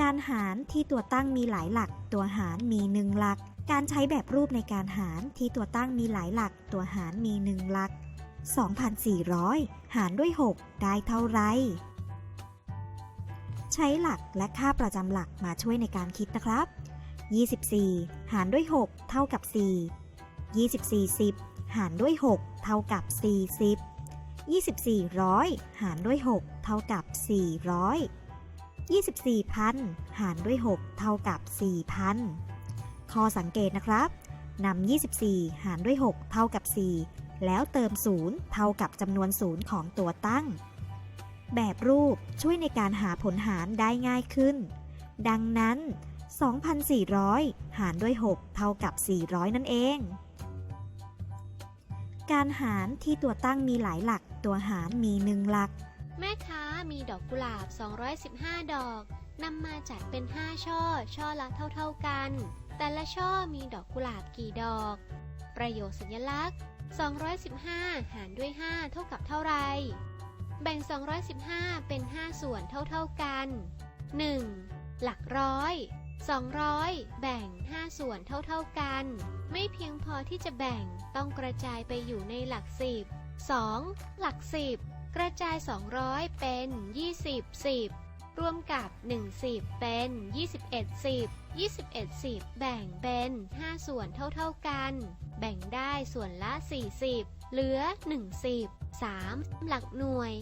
การหารที่ตัวตั้งมีหลายหลัก ตัวหารมีหนึ่งหลัก การใช้แบบรูปในการหารที่ตัวตั้งมีหลายหลัก ตัวหารมีหนึ่งหลัก 2,400 หารด้วย 6 ได้เท่าไร ใช้หลักและค่าประจำหลักมาช่วยในการคิดนะครับ 24 หารด้วย 6 เท่ากับ 4 24 10 หารด้วย 6 เท่ากับ 40 24ร้อยหารด้วย 6 เท่ากับ 400 24พันหารด้วย 6 เท่ากับ 4,000 ข้อสังเกตนะครับนำ24 หารด้วย 6 เท่ากับ 4 แล้วเติม 0 เท่ากับจำนวน 0 ของตัวตั้ง แบบรูปช่วยในการหาผลหารได้ง่ายขึ้น ดังนั้น 2,400 หารด้วย 6 เท่ากับ 400 นั่นเอง การหารที่ตัวตั้งมีหลายหลัก ตัวหารมีหนึ่งหลัก แม่ค้ามีดอกกุหลาบ 215 ดอกนำมาจัดเป็น 5 ช่อ ช่อละเท่าๆกัน แต่ละช่อมีดอกกุหลาบกี่ดอก ประโยคสัญลักษณ์ 215 หารด้วย 5 เท่ากับเท่าไร แบ่ง 215 เป็น 5 ส่วนเท่าๆกัน 1. หลักร้อย 200 แบ่ง 5 ส่วนเท่าๆกัน ไม่เพียงพอที่จะแบ่งต้องกระจายไปอยู่ในหลัก10 2. หลัก10 กระจาย 200 เป็น 20 10 รวมกับ1 10 เป็น 21 10 21 10 แบ่งเป็น 5 ส่วนเท่าๆกัน แบ่งได้ส่วนละ 40 เหลือ 1 10 3. หลักหน่วย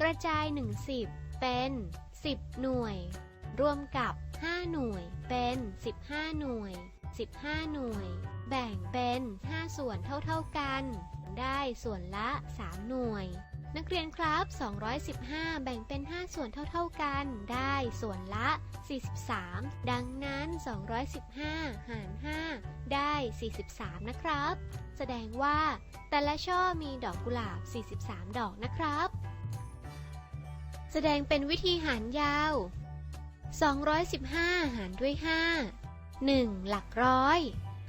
กระจาย 1 10 เป็น 10 หน่วย รวมกับ 5 หน่วยเป็น 15 หน่วย 15 หน่วย แบ่งเป็น 5 ส่วนเท่าๆกัน ได้ส่วนละ 3 หน่วย นักเรียนครับ 215 แบ่งเป็น 5 ส่วนเท่าๆกัน ได้ส่วนละ 43 ดังนั้น 215 หาร 5 ได้ 43 นะครับ แสดงว่า แต่ละช่อมีดอกกุหลาบ 43 ดอกนะครับ แสดงเป็นวิธีหารยาว 215 หารด้วย 5 1. หลักร้อย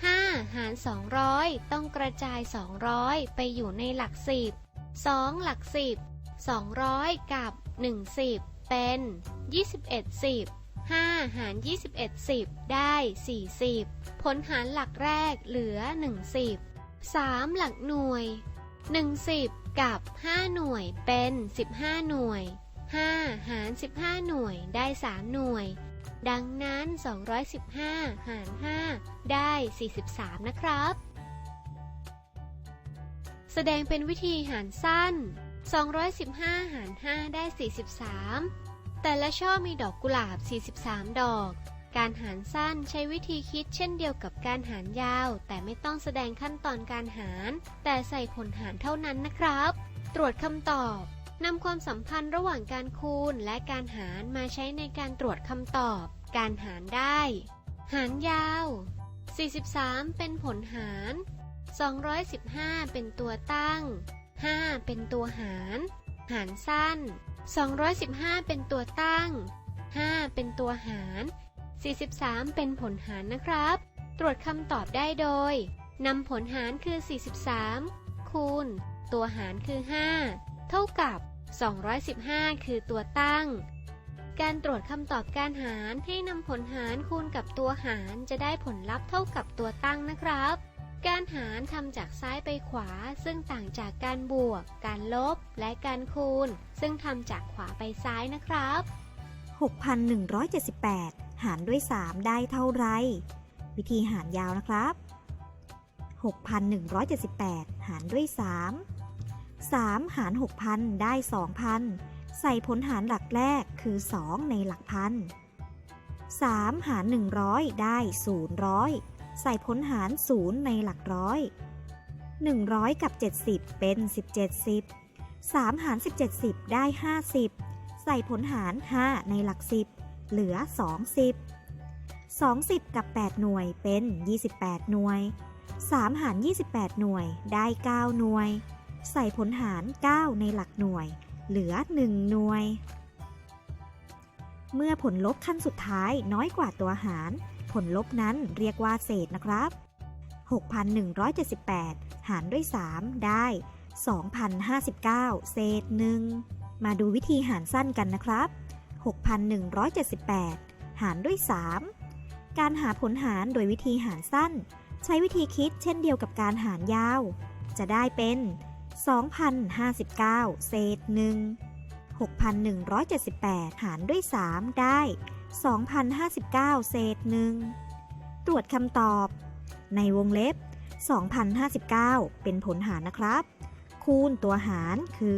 5 หาร 200 ต้องกระจาย 200 ไปอยู่ในหลัก10 2 หลัก10 200 กับ 10 เป็น 21 10 5หาร 21 10ได้ 40 ผลหารหลักแรกเหลือ 1 10 3 หลักหน่วย 1 10 กับ 5 หน่วยเป็น 15 หน่วย 5 หาร 15 หน่วยได้ 3 หน่วย ดังนั้น 215 หาร 5 ได้ 43 นะครับ แสดงเป็นวิธีหารสั้น 215 หาร 5 ได้ 43 แต่ละช่อมีดอกกุหลาบ 43 ดอก การหารสั้นใช้วิธีคิดเช่นเดียวกับการหารยาว แต่ไม่ต้องแสดงขั้นตอนการหาร แต่ใส่ผลหารเท่านั้นนะครับ ตรวจคำตอบนำความสัมพันธ์ระหว่างการคูณและการหารมาใช้ในการตรวจคำตอบ การหารได้ หารยาว 43 เป็นผลหาร 215 เป็นตัวตั้ง 5 เป็นตัวหาร หารสั้น 215 เป็นตัวตั้ง 5 เป็นตัวหาร 43 เป็นผลหารนะครับ ตรวจคำตอบได้โดยนำผลหารคือ 43 คูณ ตัวหารคือ 5 เท่ากับ 215 คือตัวตั้ง การตรวจคำตอบการหารให้นำผลหารคูณกับตัวหารจะได้ผลลัพธ์เท่ากับตัวตั้งนะครับ การหารทำจากซ้ายไปขวา ซึ่งต่างจากการบวก การลบ และการคูณ ซึ่งทำจากขวาไปซ้ายนะครับ 6,178 หารด้วย 3 ได้เท่าไร วิธีหารยาวนะครับ 6,178 หารด้วย 3 3 หาร 6,000 ได้ 2,000 ใส่ผลหารหลักแรกคือ 2 ในหลักพัน3 หาร 100 ได้ 000 ใส่ผลหาร0ในหลักร้อย 100 กับ 70 เป็น 17 10 3 หาร 17 10 ได้ 50 ใส่ผลหาร 5 ในหลัก 10 เหลือ 20 20 กับ 8 หน่วยเป็น 28 หน่วย 3 หาร 28 หน่วยได้ 9 หน่วย ใส่ผลหาร 9 ในหลักหน่วย เหลือ 1 หน่วย เมื่อผลลบขั้นสุดท้ายน้อยกว่าตัวหาร ผลลบนั้นเรียกว่าเศษนะครับ 6,178 หารด้วย 3 ได้ 2,059 เศษหนึ่งมาดูวิธีหารสั้นกันนะครับ 6,178หหารด้วย 3 การหาผลหารโดยวิธีหารสั้น ใช้วิธีคิดเช่นเดียวกับการหารยาว จะได้เป็น 2,059 เศษ 1 6,178 หารด้วย 3 ได้ 2,059 เศษ1ตรวจคำตอบ ในวงเล็บ 2,059 เป็นผลหารนะครับ คูณตัวหารคือ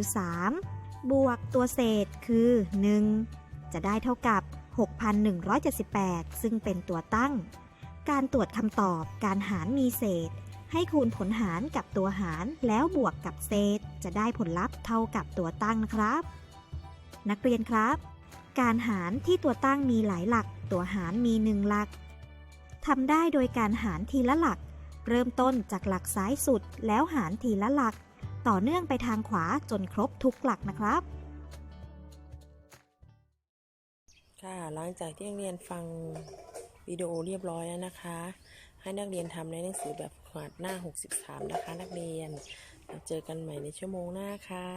3 บวกตัวเศษคือ 1 จะได้เท่ากับ 6,178 ซึ่งเป็นตัวตั้ง การตรวจคำตอบการหารมีเศษ ให้คูณผลหารกับตัวหารแล้วบวกกับเศษ จะได้ผลลัพธ์เท่ากับตัวตั้งนะครับ นักเรียนครับ การหารที่ตัวตั้งมีหลายหลัก ตัวหารมีหนึ่งหลักทำได้โดยการหารทีละหลัก เริ่มต้นจากหลักซ้ายสุดแล้วหารทีละหลัก ต่อเนื่องไปทางขวาจนครบทุกหลักนะครับ ค่ะหลังจากที่นักเรียนฟังวิดีโอเรียบร้อยแล้วนะคะ ให้นักเรียนทำในหนังสือแบบฝึกหัดหน้า 63 นะคะ นักเรียนเราเจอกันใหม่ในชั่วโมงหน้าค่ะ